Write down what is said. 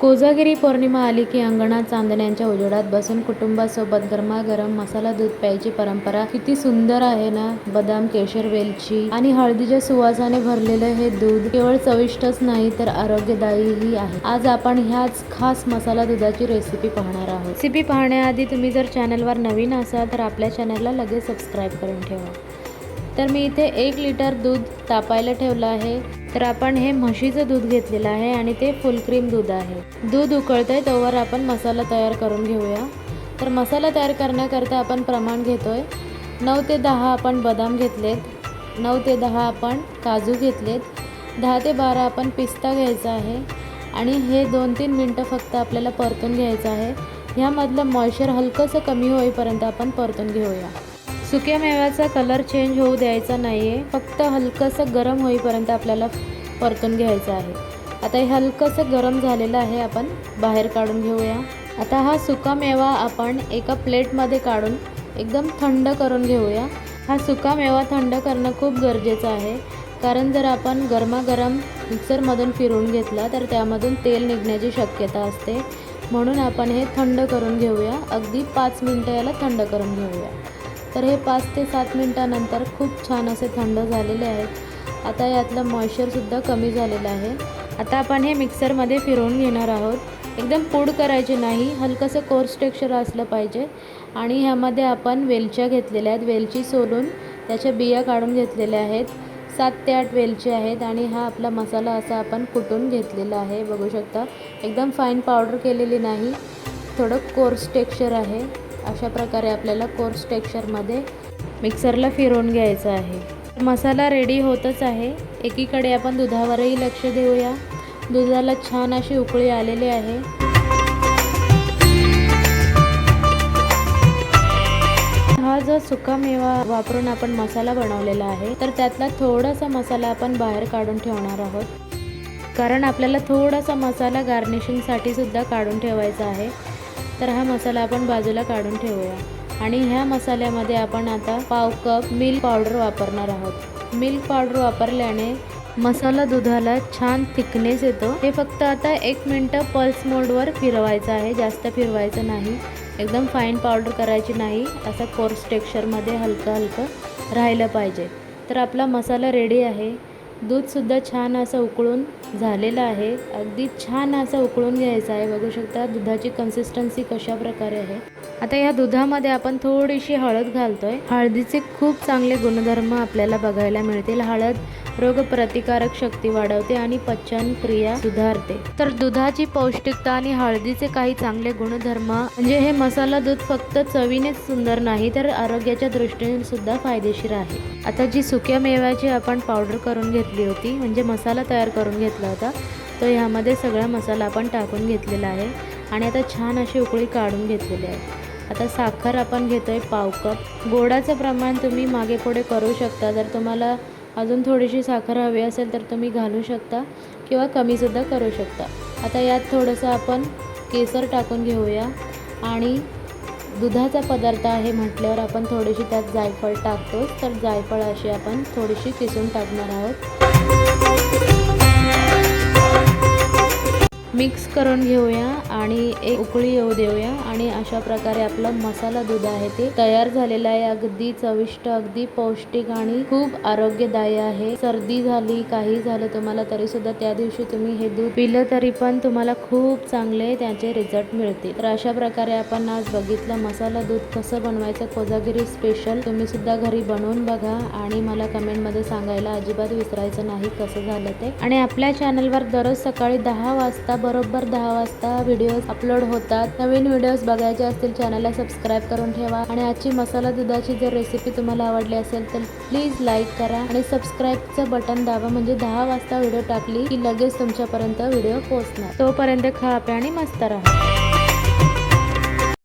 कोजागिरी पौर्णिमा आली की अंगणात चांदण्यांच्या उजेडात बसून कुटुंबासोबत गरमागरम मसाला दूध प्यायची परंपरा किती सुंदर आहे ना? बदाम केशर वेलची आणि हळदीच्या सुवासाने भरलेलं हे दूध केवळ चविष्टच नाही तर आरोग्यदायीही आहे. आज आपण ह्याच खास मसाला दुधाची रेसिपी पाहणार आहोत. रेसिपी पाहण्याआधी तुम्ही जर चॅनलवर नवीन असाल तर आपल्या चॅनलला लगेच सबस्क्राईब करून ठेवा. तर मी इथे एक लिटर दूध तापायला ठेवलं आहे. तर आपण हे म्हशीचं दूध घेतलेलं आहे आणि ते फुल क्रीम दूध आहे. दूध उकळतं आहे तोवर आपण मसाला तयार करून घेऊया. तर मसाला तयार करण्याकरता आपण प्रमाण घेतो आहे नऊ ते दहा आपण बदाम घेतलेत. नऊ ते दहा आपण काजू घेतलेत. दहा ते बारा आपण पिस्ता घ्यायचा आहे आणि हे दोन तीन मिनटं फक्त आपल्याला परतून घ्यायचं आहे. ह्यामधलं मॉइश्चर हलकंसं कमी होईपर्यंत आपण परतून घेऊया. सुक्या मेव्याचा कलर चेंज होऊ द्यायचा नाही आहे फक्त हलकंसं गरम होईपर्यंत आपल्याला परतून घ्यायचं आहे. आता हे हलकंसं गरम झालेलं आहे आपण बाहेर काढून घेऊया. आता हा सुका मेवा आपण एका प्लेटमध्ये काढून एकदम थंड करून घेऊया. हा सुका मेवा थंड करणं खूप गरजेचं आहे. कारण जर आपण गरमागरम मिक्सरमधून फिरून घेतला तर त्यामधून तेल निघण्याची शक्यता असते. म्हणून आपण हे थंड करून घेऊया. अगदी पाच मिनटं याला थंड करून घेऊया. तर हे पाच ते सात मिनटानंतर खूप छान असे थंड झालेले आहेत. आता यातलं मॉइश्चरसुद्धा कमी झालेलं आहे. आता आपण हे मिक्सरमध्ये फिरवून घेणार आहोत. एकदम पूड करायचे नाही हलकंसं कोर्स टेक्स्चर असलं पाहिजे. आणि ह्यामध्ये आपण वेलच्या घेतलेल्या आहेत. वेलची सोलून त्याच्या बिया काढून घेतलेल्या आहेत. सात ते आठ वेलचे आहेत आणि हा आपला मसाला असा आपण कुटून घेतलेला आहे. बघू शकता एकदम फाईन पावडर केलेली नाही. थोडं कोर्स टेक्स्चर आहे. अशा प्रकारे आपल्याला कोर्स टेक्स्चरमध्ये मिक्सरला फिरवून घ्यायचं आहे. मसाला रेडी होतच आहे. एकीकडे आपण दुधावरही लक्ष देऊया. दुधाला छान अशी उकळी आलेली आहे. हा जो सुका मेवा वापरून आपण मसाला बनवलेला आहे तर त्यातला थोडासा मसाला आपण बाहेर काढून ठेवणार आहोत. कारण आपल्याला थोडासा मसाला गार्निशिंगसाठी सुद्धा काढून ठेवायचा आहे. तर हा मसाला आपण बाजूला काढून ठेवूया. आणि ह्या मसाल्यामध्ये आपण आता पाव कप मिल्क पावडर वापरणार आहोत. मिल्क पावडर वापरल्याने मसाला दुधाला छान थिकनेस येतो. हे फक्त आता एक मिनटं पल्स मोडवर फिरवायचं आहे. जास्त फिरवायचं नाही. एकदम फाईन पावडर करायची नाही. असं कोर्स टेक्स्चरमध्ये हलकं हलकं राहिलं पाहिजे. तर आपला मसाला रेडी आहे. दूधसुद्धा छान असं उकळून झालेलं आहे. अगदी छान असं उकळून घ्यायचं आहे. बघू शकता दुधाची कन्सिस्टन्सी कशा प्रकारे आहे. आता या दुधामध्ये आपण थोडीशी हळद घालतोय. हळदीचे खूप चांगले गुणधर्म आपल्याला बघायला मिळतील. हळद रोगप्रतिकारक शक्ती वाढवते आणि पचन क्रिया सुधारते. तर दुधाची पौष्टिकता आणि हळदीचे काही चांगले गुणधर्म म्हणजे हे मसाला दूध फक्त चवीनेच सुंदर नाही तर आरोग्याच्या दृष्टीने सुद्धा फायदेशीर आहे. आता जी सुक्या मेव्याची आपण पावडर करून घेतली होती म्हणजे मसाला तयार करून घेतला होता तो ह्यामध्ये सगळा मसाला आपण टाकून घेतलेला आहे. आणि आता छान अशी उकळी काढून घेतलेली आहे. आता साखर आपण घेतोय पाव कप. गोडाचं प्रमाण तुम्ही मागे पुढे करू शकता. जर तुम्हाला अजून थोडीशी साखर हवी असेल तर तुम्ही घालू शकता किंवा कमीसुद्धा करू शकता. आता यात थोडंसं आपण केसर टाकून घेऊया. आणि दुधाचा पदार्थ आहे म्हटल्यावर आपण थोडीशी त्यात जायफळ टाकतो तर जायफळ अशी आपण थोडीशी किसून टाकणार आहोत. मिक्स करून घेऊया आणि एक उकळी येऊ देऊया आणि अशा प्रकारे आपलं मसाला दूध आहे ते तयार झालेलं आहे. अगदी चविष्ट अगदी पौष्टिक आणि खूप आरोग्यदायी आहे. सर्दी झाली काही झालं तुम्हाला तरी सुद्धा त्या दिवशी तुम्ही हे दूध पिलं तरी पण तुम्हाला खूप चांगले त्याचे रिझल्ट मिळतील. तर अशा प्रकारे आपण आज बघितलं मसाला दूध कसं बनवायचं. कोजागिरी स्पेशल तुम्ही सुद्धा घरी बनवून बघा आणि मला कमेंटमध्ये सांगायला अजिबात विसरायचं नाही कसं झालं ते. आणि आपल्या चॅनलवर दररोज सकाळी दहा वाजता बरोबर दहा वाजता व्हिडिओज अपलोड होतात. नवीन व्हिडिओज बघायचे असतील चॅनलला सबस्क्राईब करून ठेवा. आणि आजची मसाला दुधाची जर रेसिपी तुम्हाला आवडली असेल तर प्लीज लाईक करा. आणि सबस्क्राईबचं बटन दाबा. म्हणजे दहा वाजता व्हिडिओ टाकली की लगेच तुमच्यापर्यंत व्हिडिओ पोहोचणार. तोपर्यंत खा प्या आणि मस्त राहा.